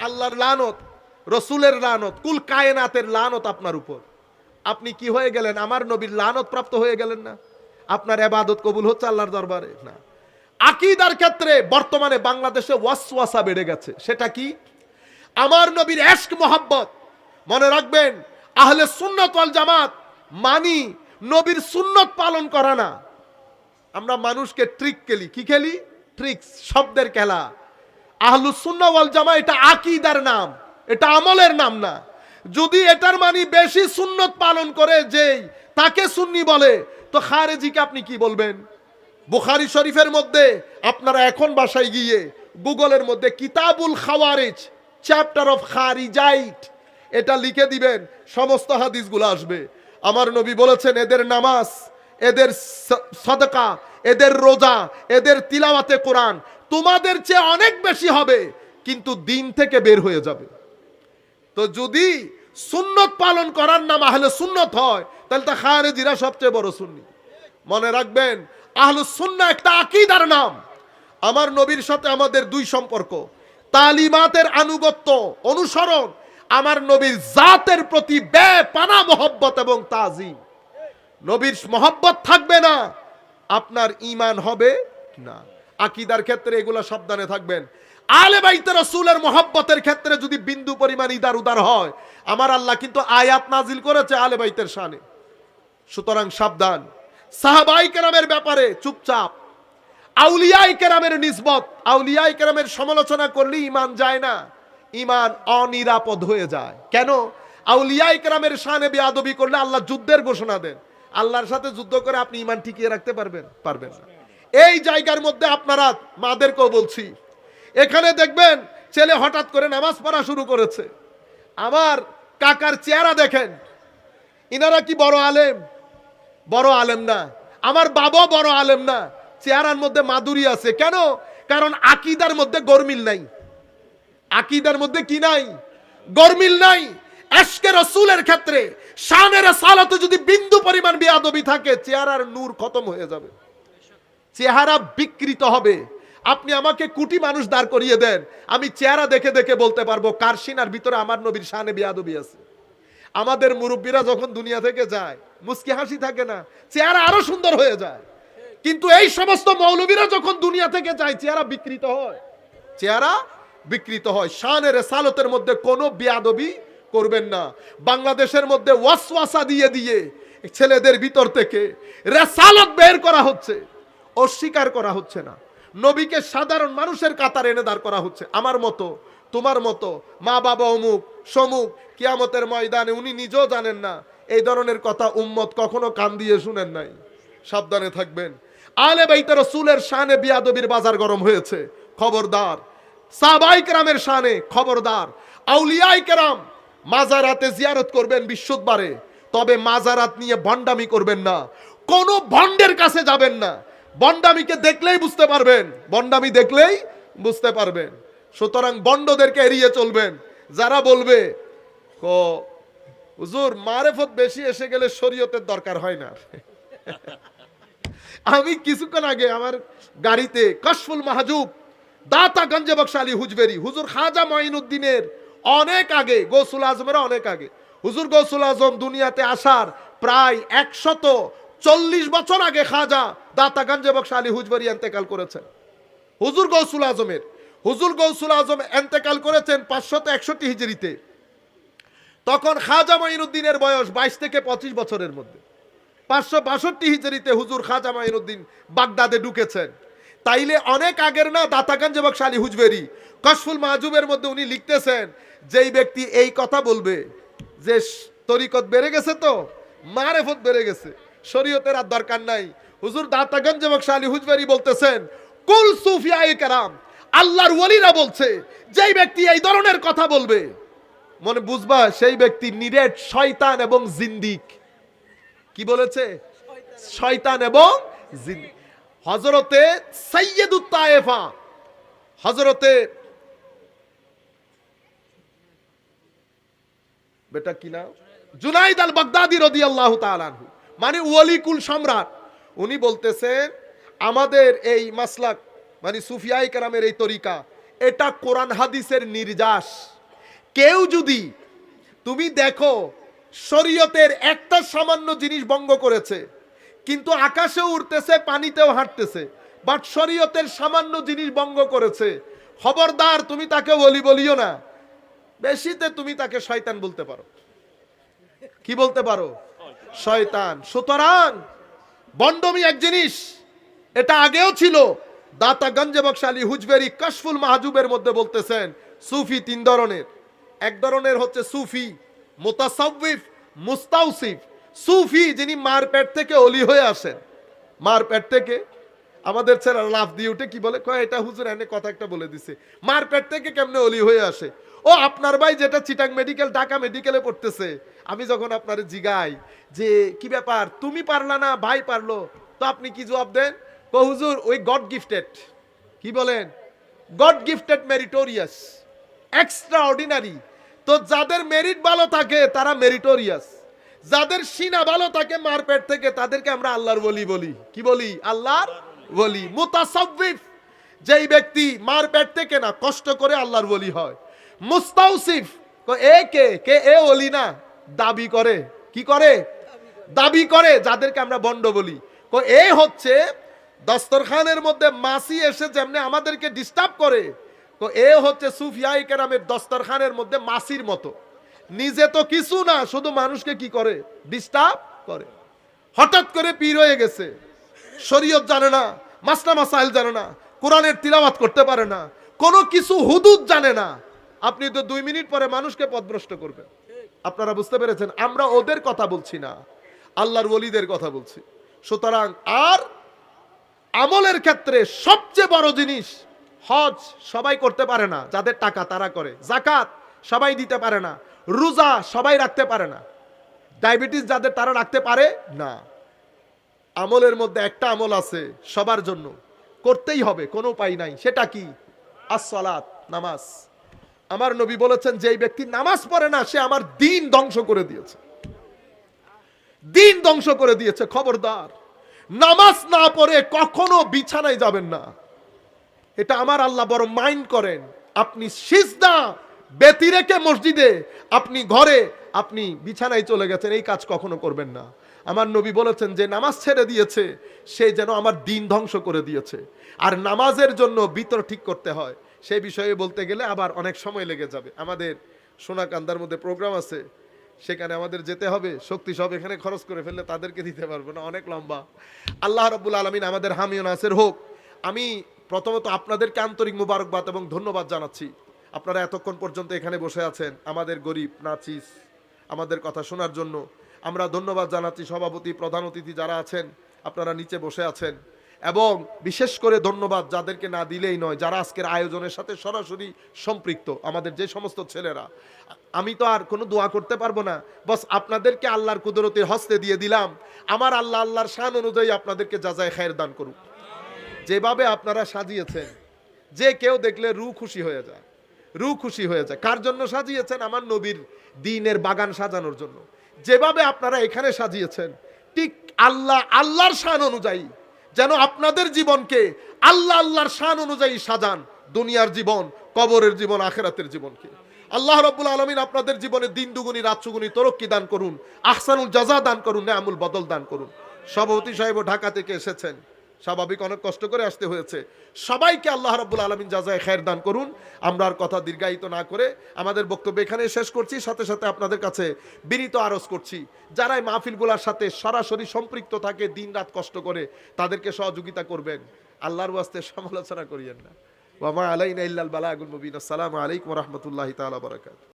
আল্লাহর লানত, রসুলের লানত, কুল কায়নাতের লানত আপনার উপর। আপনি কি হয়ে গেলেন? আমার নবীর লানত প্রাপ্ত হয়ে গেলেন না। আপনার এবাদত কবুল হচ্ছে আল্লাহর দরবারে? না। আকিদার ক্ষেত্রে বর্তমানে বাংলাদেশে ওয়াসওয়াসা বেড়ে গেছে। সেটা কি? আমার নবীর এশক মোহাব্বত। মনে রাখবেন, আহলে সুন্নত ওয়াল জামাত মানি নবীর সুন্নত পালন করা না। আমরা মানুষকে ট্রিক খেলি। কি খেলি? ট্রিক্স শব্দের খেলা। আহলুস সুন্নাহ ওয়াল জামা এটা আকিদার নাম, এটা আমলের নাম না। যদি এটার মানি বেশি সুন্নত পালন করে যেই তাকে সুন্নি বলে, তো খারেজিকে আপনি কি বলবেন? বুখারি শরীফের মধ্যে, আপনারা এখন বাসায় গিয়ে গুগলের মধ্যে কিতাবুল খাওয়ারিজ চ্যাপ্টার অফ খারিজাইট, এটা লিখে দিবেন, সমস্ত হাদিসগুলো আসবে। আমার নবী বলেছেন, এদের নামাজ, এদের সদকা, এদের রোজা, এদের তিলাওয়াতে কোরআন তোমাদের চেয়ে অনেক বেশি হবে, কিন্তু দিন থেকে বের হয়ে যাবে। তো যদি সুন্নত পালন করার নাম আহলে সুন্নত হয়, তাহলে তা খারেজিরা সবচেয়ে বড় সুন্নি। মনে রাখবেন, আহলে সুন্না একটা আকিদার নাম। আমার নবীর সাথে আমাদের দুই সম্পর্ক। তালিমাতের আনুগত্য অনুসরণ, আমার নবীর জাতের প্রতি বেপানা মহব্বত এবং তাজিম। নবীর মহব্বত থাকবে না, আপনার ইমান হবে না? আকিদার ক্ষেত্রে এগুলো সাবধানে থাকবেন। আলে বাইতে রসুলের মহব্বতের ক্ষেত্রে যদি বিন্দু পরিমাণ ইদার উদার হয়, আমার আল্লাহ কিন্তু আয়াত নাজিল করেছে আলে বাইতের শানে। সুতরাং সাবধান। সাহাবাই কেরামের ব্যাপারে চুপচাপ। আউলিয়াই কেরামের নিসবত, আউলিয়াই কেরামের সমালোচনা করলে ইমান যায় না। ইমান অনিরাপদ হয়ে যায়। কেন? আউলিয়াই কেরামের শানে বেয়াদবি করলে আল্লাহ যুদ্ধের ঘোষণা দেন। আল্লাহর সাথে যুদ্ধ করে আপনি ইমান টিকিয়ে রাখতে পারবেন পারবেন না। এই জায়গার মধ্যে আপনারা মাদেরকেও বলছি। এখানে দেখবেন ছেলে হঠাৎ করে নামাজ পড়া শুরু করেছে। আমার কাকার চেহারা দেখেন। ইনারা কি বড় আলেম? বড় আলেম না। আমার বাবা বড় আলেম না। চেহারার মধ্যে মাধুরী আছে। কেন? কারণ আকিদার মধ্যে গরমিল নাই। আকিদার মধ্যে কি নাই? গরমিল নাই। এশকে রসুলের ক্ষেত্রে শানের সালাতে যদি বিন্দু পরিমাণ বিয়াদবি থাকে, চেহারার নূর খতম হয়ে যাবে। চেহারা বিকৃত হবে। আপনি আমাকে কুটি মানুষ দাঁড় করিয়ে দেন। আমি চেহারা দেখে দেখে বলতে পারব, কার সিনার ভিতরে আমার নবীর শানে বিয়াদবি আছে। আমাদের মুরব্বীরা যখন দুনিয়া থেকে যায় মুস্কি হাসি থাকে না, চেহারা আরও সুন্দর হয়ে যায়। কিন্তু এই সমস্ত মৌলবীরা যখন দুনিয়া থেকে যায়, চেহারা বিকৃত হয়। চেহারা বিকৃত হয়। শানের সালতের মধ্যে কোনো বিয়াদবি করবেন না। বাংলাদেশের মধ্যে ওয়াসওয়াসা দিয়ে দিয়ে ছেলেদের ভিতর থেকে রেসালত বের করা হচ্ছে। অস্বীকার করা হচ্ছে না। নবীকে সাধারণ মানুষের কাতার এনে দাঁড় করা হচ্ছে। আমার মতো, তোমার মতো, মা, বাবা, অমুক, সমুক, কিয়ামতের ময়দানে উনি নিজেও জানেন না। এই ধরনের কথা উম্মত কখনো কান দিয়ে শুনেন নাই। সাবধানে থাকবেন। আলে বাইতে রসুলের শানে বিয়াদবির বাজার গরম হয়েছে। খবরদার। সাবাই কেরামের শানে খবরদার। আউলিয়াই কেরাম মাজারাতে জিয়ারত করবেন বিশুদ্ধবারে তবে মাজারাত নিয়ে ভণ্ডামি করবেন না। কোনো ভণ্ডের কাছে যাবেন না। বন্ডামিকে দেখলেই বুঝতে পারবেন, বন্ডামি দেখলেই বুঝতে পারবেন। সুতরাং বন্ডদেরকে এড়িয়ে চলবেন। যারা বলবে হুজুর, মারেফত বেশি এসে গেলে শরীয়তের দরকার হয় না। আমি কিছুক্ষণ আগে আমার গাড়িতে কশফুল মাহজুব, দাতা গঞ্জে বকশালী হুজবেরি, হুজুর খাজা মঈনুদ্দিনের অনেক আগে, গৌসুল আজমের অনেক আগে, হুজুর গৌসুল আজম দুনিয়াতে আসার প্রায় একশত চল্লিশ বছর আগে খাজা দাতা গঞ্জে বকশালী হুজবেরি এন্তেকাল করেছেন। হুজুর গৌসুল আজমের। হুজুর গৌসুল আজম এন্তেকাল করেছেন পাঁচশত একষট্টি হিজড়িতে। তখন খাজা মাইনুদ্দিনের বয়স বাইশ থেকে পঁচিশ বছরের মধ্যে। পাঁচশো বাষট্টি হিজড়িতে হুজুর খাজা মাইনুদ্দিন বাগদাদে ঢুকেছেন। তাইলে অনেক আগের না দাতাগঞ্জ এবং শালী হুজবেরি। কশফুল মাহজুবের মধ্যে উনি লিখতেছেন, যেই ব্যক্তি এই কথা বলবে, যে তরিকত বেড়ে গেছে তো, মারেফত বেড়ে গেছে। শরীয়তের আর দরকার নাই। হুজুর দাতাগঞ্জ এবং শালী হুজবেরি বলতেছেন, কুল সুফিয়া কারাম, আল্লাহর ওলিরা বলছে, যেই ব্যক্তি এই ধরনের কথা বলবে, মনে বুঝবা সেই ব্যক্তি নিরেট শয়তান এবং জিন্দিক। কি বলেছে? শয়তান এবং জিন্দিক হজরতে সৈয়দুত তায়েফা হজরতে বেটা কি নাম? জুনাইদ আল বাগদাদি রদি আল্লাহ তালানহু মানে ওয়ালিকুল সম্রাট। উনি বলতেছেন, আমাদের এই মাসলাক মানে সুফিয়াই কারামের এই তরিকা, এটা কোরআন হাদিসের নির্যাস। কেউ যদি, তুমি দেখো, শরীয়তের একটা সামান্য জিনিস ভঙ্গ করেছে, কিন্তু আকাশেও উঠতেছে পানিতেও হাঁটতেছে বাট শরীয়তের সামান্য জিনিস ভঙ্গ করেছে, খবরদার, তুমি তাকে বলি বলিও না। বেশিতে তুমি তাকে শয়তান বলতে পারো। কি বলতে পারো? শয়তান। সুতরাং বন্ডমি এক জিনিস, এটা আগেও ছিল। দাতা গঞ্জে বক্সালি হুজবেরি কাশফুল মাহজুবের মধ্যে বলতেছেন, সুফি তিন ধরনের। এক ধরনের হচ্ছে সুফি মোতাসাউফ মুস্তাউসিফ। সুফি যিনি মার পেট থেকে অলি হয়ে আসেন। মার পেট থেকে? আমাদের ছেলেরা লাফ দিয়ে উঠে কি বলে? কয়, এটা হুজুর এনে কথা একটা বলে দিছে। মার পেট থেকে কেমনে অলি হয়ে আসে? ও, আপনার ভাই যেটা চিটাং মেডিকেল ঢাকা মেডিকেলে পড়তেছে। আমি যখন আপনার জিগাই যে, কি ব্যাপার? তুমি পারলা না, ভাই পারল। তো আপনি কি জবাব দেন? কো হুজুর, ওই গড গিফটেড কি বলেন? God gifted meritorious extraordinary তো যাদের মেরিট ভালো থাকে, তারা মেরিটোরিয়াস যাদের সিনা ভালো থাকে মারপেট থেকে, তাদেরকে আমরা আল্লাহর বলি বলি। কি বলি? আল্লাহর বলি। মুতাসাউফ যেই ব্যক্তি মারপেট থেকে না, কষ্ট করে আল্লাহর বলি হয়। মুস্তাউসিফ এ কে? কে? এ ওলি না? দাবি করে। কি করে? দাবি করে, যাদেরকে আমরা বন্ড বলি। এ হচ্ছে দস্তরখানের মধ্যে মাসি এসে যেমনি আমাদেরকে ডিস্টার্ব করে। তো এ হচ্ছে সুফিয়াই কেরামের দস্তরখানের মধ্যে মাসির মতো। নিজে তো কিছু না, শুধু মানুষকে কি করে? ডিস্টার্ব করে। হঠাৎ করে পীর হয়ে গেছে। শরীয়ত জানে না মাসনা মাসাইল জানে না, কোরআনের তিলাওয়াত করতে পারে না, কোনো কিছু হুদুদ জানে না। আপনি তো দুই মিনিট পরে মানুষকে পথভ্রষ্ট করবেন। আপনারা বুঝতে পেরেছেন, আমরা ওদের কথা বলছি না, আল্লাহর ওলিদের কথা বলছি। সুতরাং আর আমলের ক্ষেত্রে সবচেয়ে বড় জিনিস, হজ সবাই করতে পারে না, যাদের টাকা তারা করে। জাকাত সবাই দিতে পারে না, রোজা সবাই রাখতে পারে না। ডায়াবেটিস যাদের তারা রাখতে পারে না। আমলের মধ্যে একটা আমল আছে সবার জন্য। করতেই হবে, কোনো উপায় নাই। সেটা কি? আসসালাত, নামাজ। আমার নবী বলেছেন, যেই ব্যক্তি নামাজ পড়ে না, সে আমার দিন ধ্বংস করে দিয়েছে। দিন ধ্বংস করে দিয়েছে, খবরদার। নামাজ না পড়ে কখনো বিছানায় যাবেন না। এটা আমার আল্লাহ বড় মাইন্ড করেন। আপনি সিজদা বেতি রেখে মসজিদে, আপনি ঘরে, আপনি বিছানায় চলে গেছেন, এই কাজ কখনো করবেন না। আমার নবী বলেছেন, যে নামাজ ছেড়ে দিয়েছে, সে যেন আমার দিন ধ্বংস করে দিয়েছে। আর নামাজের জন্য বিতর ঠিক করতে হয়। সেই বিষয়ে বলতে গেলে আবার অনেক সময় লেগে যাবে। আমাদের সোনাকান্দার মধ্যে প্রোগ্রাম আছে, সেখানে আমাদের যেতে হবে, শক্তি সব এখানে খরচ করে ফেললে তাদেরকে দিতে পারব না, অনেক লম্বা। আল্লাহ রব্বুল আলমিন আমাদের হামিও নাসের হোক। আমি প্রথমত আপনাদেরকে আন্তরিক মুবারকবাদ এবং ধন্যবাদ জানাচ্ছি। আপনারা এতক্ষণ পর্যন্ত এখানে বসে আছেন আমাদের গরিব, নাচিস, আমাদের কথা শোনার জন্য। আমরা ধন্যবাদ জানাচ্ছি সভাপতি, প্রধান অতিথি যারা আছেন, আপনারা নিচে বসে আছেন। এবং বিশেষ করে ধন্যবাদ যাদেরকে না দিলেই নয়, যারা আজকের আয়োজনের সাথে সরাসরি সম্পৃক্ত, আমাদের যে সমস্ত ছেলেরা। আমি তো আর কোনো দোয়া করতে পারব না। বস, আপনাদেরকে আল্লাহর কুদরতের হস্তে দিয়ে দিলাম। আমার আল্লাহ আল্লাহর শান অনুযায়ী আপনাদেরকে যা যাচাই খায়ের দান করুক। যেভাবে আপনারা সাজিয়েছেন, যে কেউ দেখলে রু খুশি হয়ে যায়, রু খুশি হয়ে যায়। কার জন্য সাজিয়েছেন? আমার নবীর দিনের বাগান সাজানোর জন্য। যেভাবে আপনারা এখানে সাজিয়েছেন, ঠিক আল্লাহ, আল্লাহর শান অনুযায়ী যেন আপনাদের জীবনকে আল্লাহ আল্লাহর শান অনুযায়ী সাজান, দুনিয়ার জীবন, কবরের জীবন, আখেরাতের জীবনকে। আল্লাহ রব্বুল আলমিন আপনাদের জীবনে দিন দুগুনি, রাত চুগুনি তরক্কি দান করুন, আহসানুল জাজা দান করুন, নেয়ামুল বদল দান করুন। সভাপতি সাহেব ঢাকা থেকে এসেছেন। স্বাভাবিক, অনেক কষ্ট করে আসতে হয়েছে। সবাইকে আল্লাহ রাব্বুল আলমিন যাজায় খায়ের দান করুন। আমরা আর কথা দীর্ঘায়িত না করে আমাদের বক্তব্য এখানে শেষ করছি। সাথে সাথে আপনাদের কাছে বিনীত আরজ করছি, যারা এই মাহফিলগুলোর সাথে সরাসরি সম্পৃক্ত থাকে দিন রাত কষ্ট করে, তাদেরকে সহযোগিতা করবেন। আল্লাহর ওয়াস্তে সমালোচনা করিয়েন না। ওয়ামা আলাইনা ইল্লাল বালাগুল মুবিন। আসসালামু আলাইকুম রহমতুল্লাহ তাআলা বারাকাতুহু।